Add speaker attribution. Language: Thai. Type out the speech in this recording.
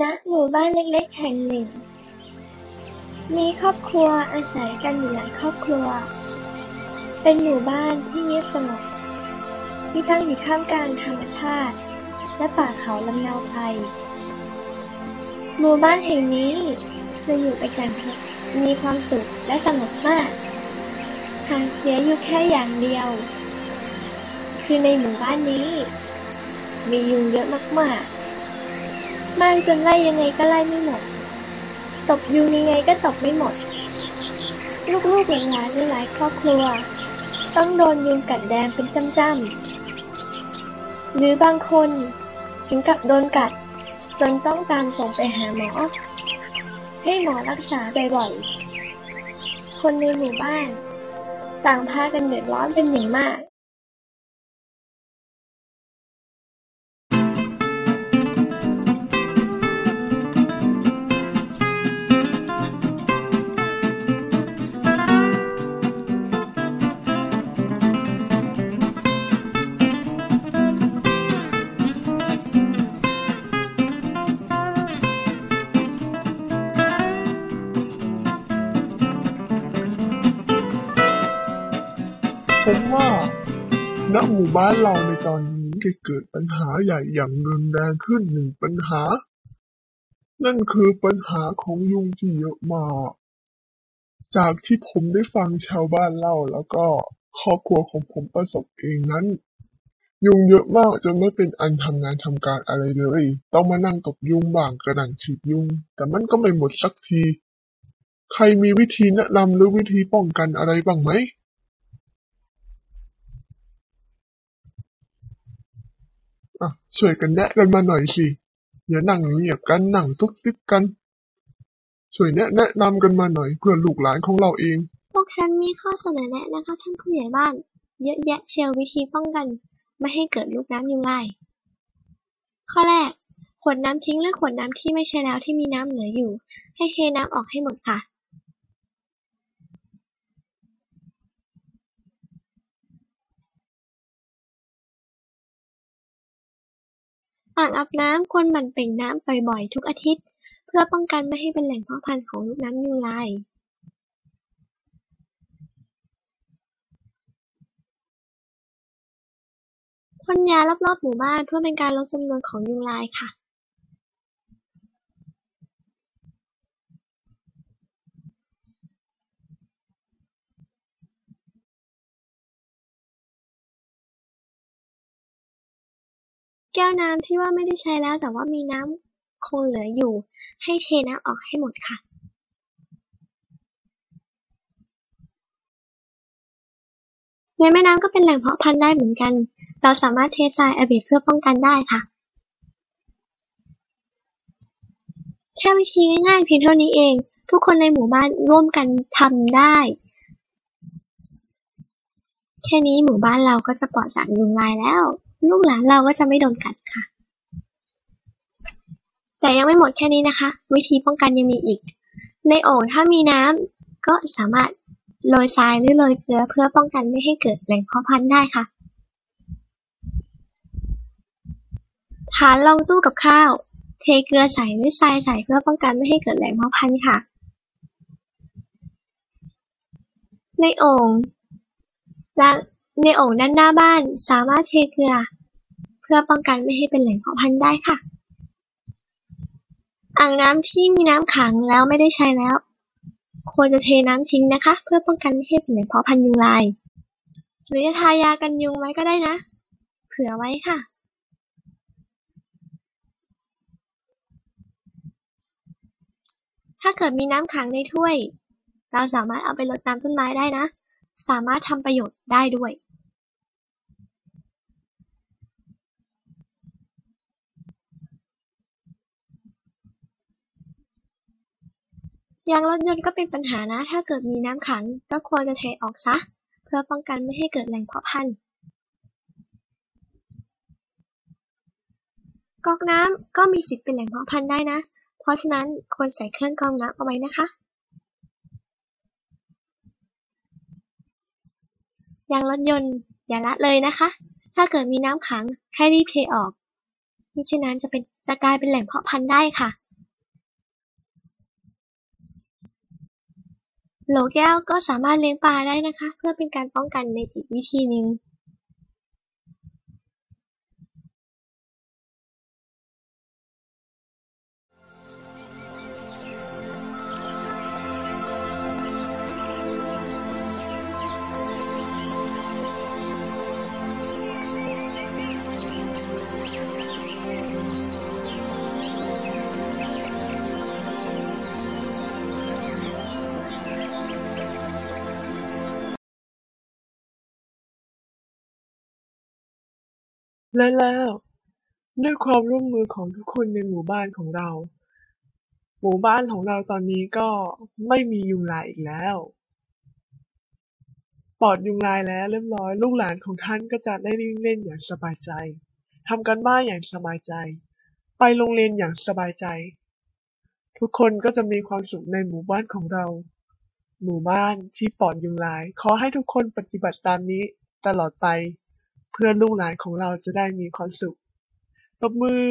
Speaker 1: ณหมู่บ้านเล็กๆแห่งหนึ่ง มีครอบครัวอาศัยกันอยู่หลายครอบครัว เป็นหมู่บ้านที่เงียบสงบที่ตั้งอยู่ข้ามกลางธรรมชาติ และป่าเขาลำเนาไพรหมู่บ้านแห่งนี้จะอยู่ไปกันมีความสุขและสงบมาก หากเสียอยู่แค่อย่างเดียว คือในหมู่บ้านนี้ มียุงเยอะมากๆ มากจนไล่ยังไงก็ไล่ไม่หมด ตบยุงยังไงก็ตบไม่หมด ลูกๆหลานๆหลายครอบครัว ต้องโดนยุงกัดแดงเป็นจ้ำๆหรือบางคนถึงกับโดนกัดจนต้องตามส่งไปหาหมอ ให้หมอรักษาบ่อยๆ คนในหมู่บ้าน ต่างพากันเดือดร้อนเป็นอย่างมาก
Speaker 2: ผมว่าณหมู่บ้านเราในตอนนี้เกิดปัญหาใหญ่อย่างรุนแรงขึ้นหนึ่งปัญหา นั่นคือปัญหาของยุงที่เยอะมาก จากที่ผมได้ฟังชาวบ้านเล่าแล้วก็ครอบครัวของผมประสบเองนั้น ยุงเยอะมากจนไม่เป็นอันทำงานทำการอะไรเลย ต้องมานั่งตบยุงบ้างกระหน่ำฉีดยุง แต่มันก็ไม่หมดสักที ใครมีวิธีแนะนำหรือวิธีป้องกันอะไรบ้างไหม อะช่วยกันแนะกันมาหน่อยสิ อย่านั่งเงียบกันนั่งซุกซิบกัน ช่วยแนะแนะนำกันมาหน่อยเพื่อลูกหลานของเราเอง
Speaker 1: พวกฉันมีข้อเสนอแนะนะคะท่านผู้ใหญ่บ้าน เยอะแยะเชียววิธีป้องกัน ไม่ให้เกิดลูกน้ำยุงลาย ข้อแรก ขวดน้ำทิ้งหรือขวดน้ำที่ไม่ใช้แล้วที่มีน้ำเหลืออยู่ ให้เทน้ำออกให้หมดค่ะ อ่างอาบน้ำควรหมั่นเปล่งน้ำบ่อย ๆ ทุกอาทิตย์ เพื่อป้องกันไม่ให้เป็นแหล่งเพาะพันธุ์ของลูกน้ำยุงลายพ่นยารอบๆหมู่บ้านเพื่อเป็นการลดจำนวนของยุงลายค่ะ แก้วน้ำที่ว่าไม่ได้ใช้แล้ว แต่ว่ามีน้ำคงเหลืออยู่ ให้เทน้ำออกให้หมดค่ะในแม่น้ำก็เป็นแหล่งเพาะพันธุ์ได้เหมือนกัน เราสามารถเททรายอเบดเพื่อป้องกันได้ค่ะ แค่วิธีง่ายๆเพียงเท่านี้เอง ทุกคนในหมู่บ้านร่วมกันทำได้ แค่นี้หมู่บ้านเราก็จะปลอดจากยุงลายแล้ว ลูกหลานเราก็จะไม่โดนกัดค่ะ แต่ยังไม่หมดแค่นี้นะคะ วิธีป้องกันยังมีอีก ในโอ่งถ้ามีน้ำก็สามารถโรยทรายหรือโรยเกลือเพื่อป้องกันไม่ให้เกิดแหล่งเพาะพันธุ์ได้ค่ะ ฐานรองตู้กับข้าว เทเกลือใส่หรือทรายใส่เพื่อป้องกันไม่ให้เกิดแหล่งเพาะพันธุ์ค่ะ ในโอ่งล้าง ในโอ่งด้านหน้าบ้าน สามารถเทเกลือ เพื่อป้องกันไม่ให้เป็นแหล่งเพาะพันธุ์ได้ค่ะ อ่างน้ำที่มีน้ำขังแล้วไม่ได้ใช้แล้ว ควรจะเทน้ำทิ้งนะคะ เพื่อป้องกันไม่ให้เป็นแหล่งเพาะพันธุ์ยุงลาย หรือจะทายากันยุงไว้ก็ได้นะ เผื่อไว้ค่ะถ้าเกิดมีน้ำขังในถ้วย เราสามารถเอาไปรดน้ำต้นไม้ได้นะ สามารถทำประโยชน์ได้ด้วยยางรถยนต์ก็เป็นปัญหานะ ถ้าเกิดมีน้ำขังก็ควรจะเทออกซะ เพื่อป้องกันไม่ให้เกิดแหล่งเพาะพันธุ์ก๊อกน้ำก็มีสิทธิ์เป็นแหล่งเพาะพันธุ์ได้นะ เพราะฉะนั้นควรใส่เครื่องกรองน้ำเอาไว้นะคะ ยางรถยนต์ อย่าละเลยนะคะ ถ้าเกิดมีน้ำขังให้รีบเทออกมิฉะนั้นจะเป็นจะกลายเป็นแหล่งเพาะพันธุ์ได้ค่ะ โหลแก้วก็สามารถเลี้ยงปลาได้นะคะ เพื่อเป็นการป้องกันในอีกวิธีหนึ่ง
Speaker 2: และแล้ว ด้วยความร่วมมือของทุกคนในหมู่บ้านของเรา หมู่บ้านของเราตอนนี้ก็ไม่มียุงลายอีกแล้ว ปลอดยุงลายแล้วเรียบร้อย ลูกหลานของท่านก็จะได้วิ่งเล่นอย่างสบายใจทำกันบ้านอย่างสบายใจ ไปโรงเรียนอย่างสบายใจ ทุกคนก็จะมีความสุขในหมู่บ้านของเรา หมู่บ้านที่ปลอดยุงลาย ขอให้ทุกคนปฏิบัติตามนี้ตลอดไป เพื่อลูกหลานของเราจะได้มีความสุขตบมือ